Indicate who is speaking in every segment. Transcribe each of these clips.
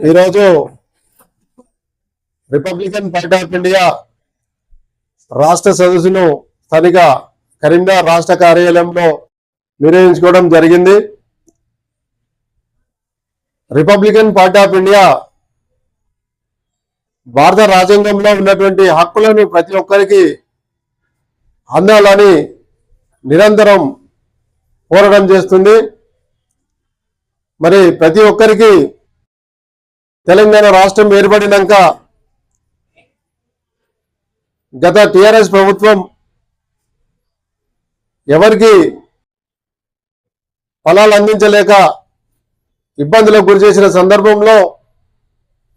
Speaker 1: ఈరోజు Republican party of India రాష్ట్ర సదస్సును స్థానిక కరీంనగర్ రాష్ట్ర కార్యాలయంలో నిర్వహించుకోవడం జరిగింది. రిపబ్లికన్ పార్టీ ఆఫ్ ఇండియా భారత రాజ్యాంగంలో ఉన్నటువంటి హక్కులను ప్రతి ఒక్కరికి అందాలని నిరంతరం పోరాటం చేస్తుంది. మరి ప్రతి ఒక్కరికి తెలంగాణ రాష్ట్రం ఏర్పడినాక గత టిఆర్ఎస్ ప్రభుత్వం ఎవరికి ఫలాలు అందించలేక ఇబ్బందులకు గురి చేసిన సందర్భంలో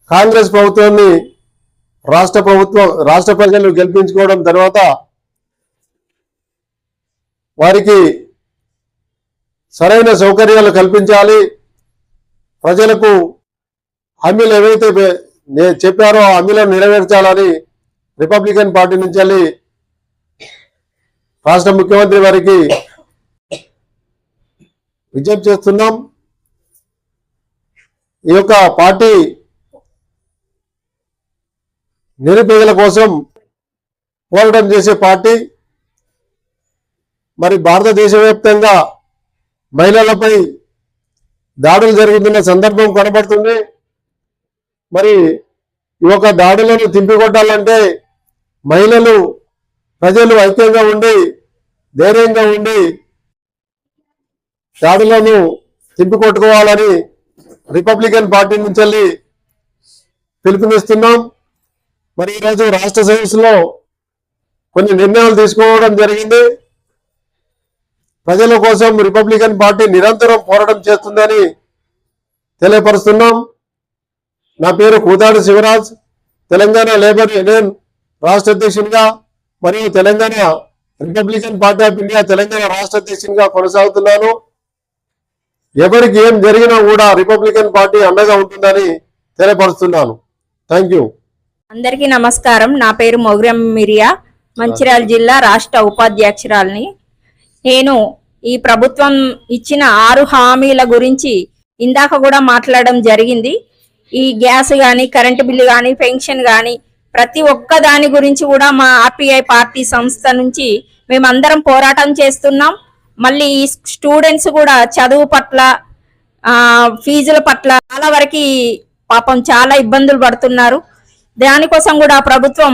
Speaker 1: కాంగ్రెస్ ప్రభుత్వాన్ని రాష్ట్ర ప్రభుత్వం రాష్ట్ర ప్రజలు గెలిపించుకోవడం తర్వాత వారికి సరైన సౌకర్యాలు కల్పించాలి. ప్రజలకు హామీలు ఏవైతే చెప్పారో ఆ హామీలను నెరవేర్చాలని రిపబ్లికన్ పార్టీ నుంచి వెళ్ళి రాష్ట్ర ముఖ్యమంత్రి వారికి విజ్ఞప్తి చేస్తున్నాం. ఈ యొక్క పార్టీ నిరుపేదల కోసం పోరాటం చేసే పార్టీ. మరి భారతదేశ వ్యాప్తంగా మహిళలపై దాడులు జరుగుతున్న సందర్భం కనబడుతుంది. మరి ఈ యొక్క దాడులను తింపికొట్టాలంటే మహిళలు ప్రజలు ఐక్యంగా ఉండి ధైర్యంగా ఉండి దాడులను తింపికొట్టుకోవాలని రిపబ్లికన్ పార్టీ నుంచి వెళ్ళి పిలుపునిస్తున్నాం. మరి ఈరోజు రాష్ట్ర సదస్సులో కొన్ని నిర్ణయాలు తీసుకోవడం జరిగింది. ప్రజల కోసం రిపబ్లికన్ పార్టీ నిరంతరం పోరాటం చేస్తుందని తెలియపరుస్తున్నాం. నా పేరు కూతాడు శివరాజ్. తెలంగాణ లేబర్ యూనియన్ రాష్ట్ర అధ్యక్షునిగా మరియు Telangana republican party of India Telangana రాష్ట్ర అధ్యక్షునిగా కొనసాగుతున్నాను. ఎవరికి ఏం జరిగినా కూడా రిపబ్లికన్ పార్టీ అండగా ఉంటుందని తెలియపరుస్తున్నాను. Thank you.
Speaker 2: అందరికీ నమస్కారం. నా పేరు మొగ్రం మిరియా మంచిర్యాల జిల్లా రాష్ట్ర ఉపాధ్యక్షురాలని. నేను ఈ ప్రభుత్వం ఇచ్చిన ఆరు హామీల గురించి ఇందాక కూడా మాట్లాడడం జరిగింది. ఈ గ్యాస్ కానీ కరెంటు బిల్లు కానీ పెన్షన్ కానీ ప్రతి ఒక్క దాని గురించి కూడా మా ఆర్పిఐ పార్టీ సంస్థ నుంచి మేమందరం పోరాటం చేస్తున్నాం. మళ్ళీ ఈ స్టూడెంట్స్ కూడా చదువు పట్ల ఫీజుల పట్ల చాలా వరకు పాపం చాలా ఇబ్బందులు పడుతున్నారు. దానికోసం కూడా ప్రభుత్వం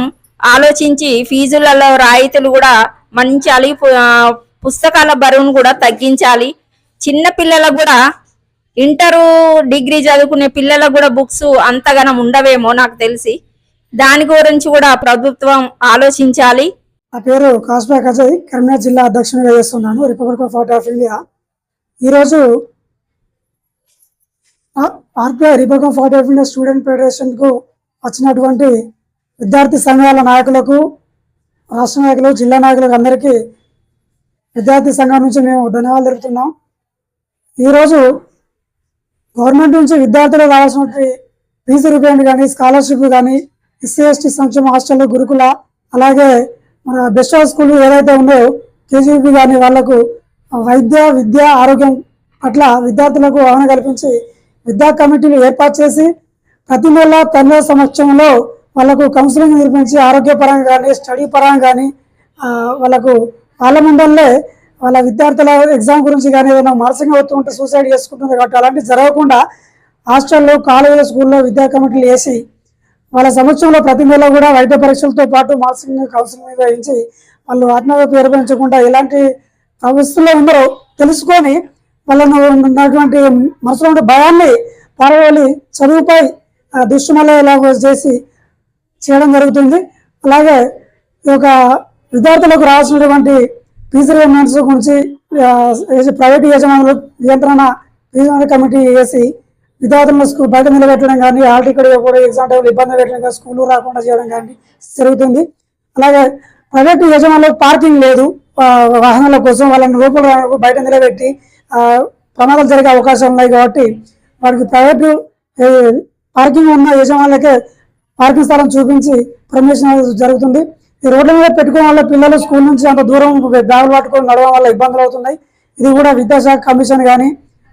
Speaker 2: ఆలోచించి ఫీజులలో రాయితీలు కూడా మంచి అలి పుస్తకాల బరువును కూడా తగ్గించాలి. చిన్న పిల్లలకు కూడా ఇంటరు డిగ్రీ చదువుకునే పిల్లలకు కూడా బుక్స్ అంతగానం ఉండవేమో నాకు తెలిసి. దాని గురించి కూడా ప్రభుత్వం ఆలోచించాలి.
Speaker 3: నా పేరు కాస్బా అజయ్ కరీంనగర్ జిల్లా అధ్యక్షునిగా చేస్తున్నాను రిపబ్లిక్ ఆఫ్ ఆఫ్ ఇండియా. ఈరోజు RPI republic of of India student ఫెడరేషన్కు వచ్చినటువంటి విద్యార్థి సంఘాల నాయకులకు రాష్ట్ర నాయకులు జిల్లా నాయకులకు అందరికీ విద్యార్థి సంఘం నుంచి మేము ధన్యవాదాలు తెలుపుతున్నాం. ఈరోజు గవర్నమెంట్ నుంచి విద్యార్థులకు కావాల్సినటువంటి ఫీజు రిపేమెంట్ కానీ స్కాలర్షిప్ కానీ ఎస్సీ ఎస్టీ సంక్షేమ హాస్టల్ గురుకుల అలాగే మన బెస్ట్ స్కూల్ ఏదైతే ఉందో కేజీబీ కానీ వాళ్ళకు వైద్య విద్య ఆరోగ్యం పట్ల విద్యార్థులకు అవగాహన కల్పించి విద్యా కమిటీలు ఏర్పాటు చేసి ప్రతి నెల తల్లి సమక్షంలో వాళ్ళకు కౌన్సిలింగ్ నిర్మించి ఆరోగ్యపరంగా కానీ స్టడీ పరంగా కానీ వాళ్ళకు వాళ్ళ వాళ్ళ విద్యార్థుల ఎగ్జామ్ గురించి కానీ ఏదైనా మార్సింగ్ అవుతూ ఉంటే సూసైడ్ చేసుకుంటున్నారు కాబట్టి అలాంటివి జరగకుండా హాస్టల్లో కాలేజీ స్కూల్లో విద్యా కమిటీలు వేసి వాళ్ళ సంవత్సరంలో ప్రతి నెల కూడా వైద్య పరీక్షలతో పాటు మార్సింగ్ కౌన్సిలింగ్ నిర్వహించి వాళ్ళు ఆత్మహత్య పేరు ఎలాంటి పరిస్థితుల్లో ఉన్నారో తెలుసుకొని వాళ్ళను ఉన్నటువంటి మనసులో ఉండే భయాన్ని పారవేలి చదువుపై ఆ, చేసి చేయడం జరుగుతుంది. అలాగే ఈ యొక్క విద్యార్థులకు రావాల్సినటువంటి ఫీజు రిమెంట్స్ గురించి ప్రైవేటు ప్రైవేట్ యజమానులు నియంత్రణ యజమాని కమిటీ వేసి విద్యార్థులను స్కూల్ బయట నిలబెట్టడం కానీ హాల్ టికెట్ కూడా ఎగ్జామ్ టైంలో ఇబ్బంది పెట్టడం కానీ స్కూల్ రాకుండా చేయడం కానీ జరుగుతుంది. అలాగే ప్రైవేట్ యజమానులకు పార్కింగ్ లేదు. వాహనాల కోసం వాళ్ళని రూపంలో బయట నిలబెట్టి ప్రమాదాలు జరిగే అవకాశాలు ఉన్నాయి కాబట్టి వారికి ప్రైవేటు పార్కింగ్ ఉన్న యజమానులకే పార్కింగ్ స్థలం చూపించి పర్మిషన్ జరుగుతుంది. ఈ రోడ్ల మీద పెట్టుకోవడం వల్ల పిల్లలు స్కూల్ నుంచి అంత దూరం బ్యాగులు పట్టుకొని నడవడం వల్ల ఇబ్బందులు అవుతున్నాయి. ఇది కూడా విద్యాశాఖ కమిషన్ కానీ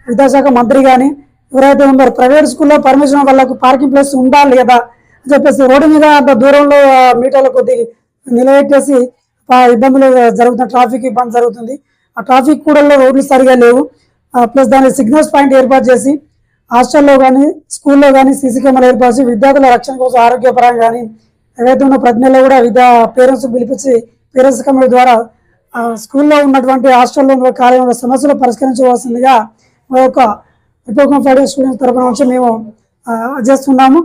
Speaker 3: విద్యాశాఖ మంత్రి కానీ ఎవరైతే ఉన్నారో ప్రైవేట్ స్కూల్లో పర్మిషన్ వాళ్ళకు పార్కింగ్ ప్లేస్ ఉందా లేదా అని చెప్పేసి రోడ్డు మీద అంత దూరంలో మీటర్ల కొద్ది నిలబెట్టేసి ఇబ్బందులు జరుగుతున్న ట్రాఫిక్ ఇబ్బంది జరుగుతుంది. ఆ ట్రాఫిక్ కూడా రోడ్లు సరిగా లేవు. ప్లస్ దాని సిగ్నల్స్ పాయింట్ ఏర్పాటు చేసి హాస్టల్లో కానీ స్కూల్లో కానీ సీసీ కెమెరా ఏర్పాటు చేసి విద్యార్థుల రక్షణ కోసం ఆరోగ్యపరంగా కానీ ఏవైతే ఉన్న ప్రతి నెల కూడా విద్యా పేరెంట్స్ పిలిపించి పేరెంట్స్ కమిటీ ద్వారా స్కూల్లో ఉన్నటువంటి హాస్టల్లో ఉన్న కార్యంలో సమస్యలు పరిష్కరించవలసిందిగా మా యొక్క రిపబ్లికన్ ఫైవ్ స్టూడెంట్స్ తరఫున నుంచి మేము చేస్తున్నాము.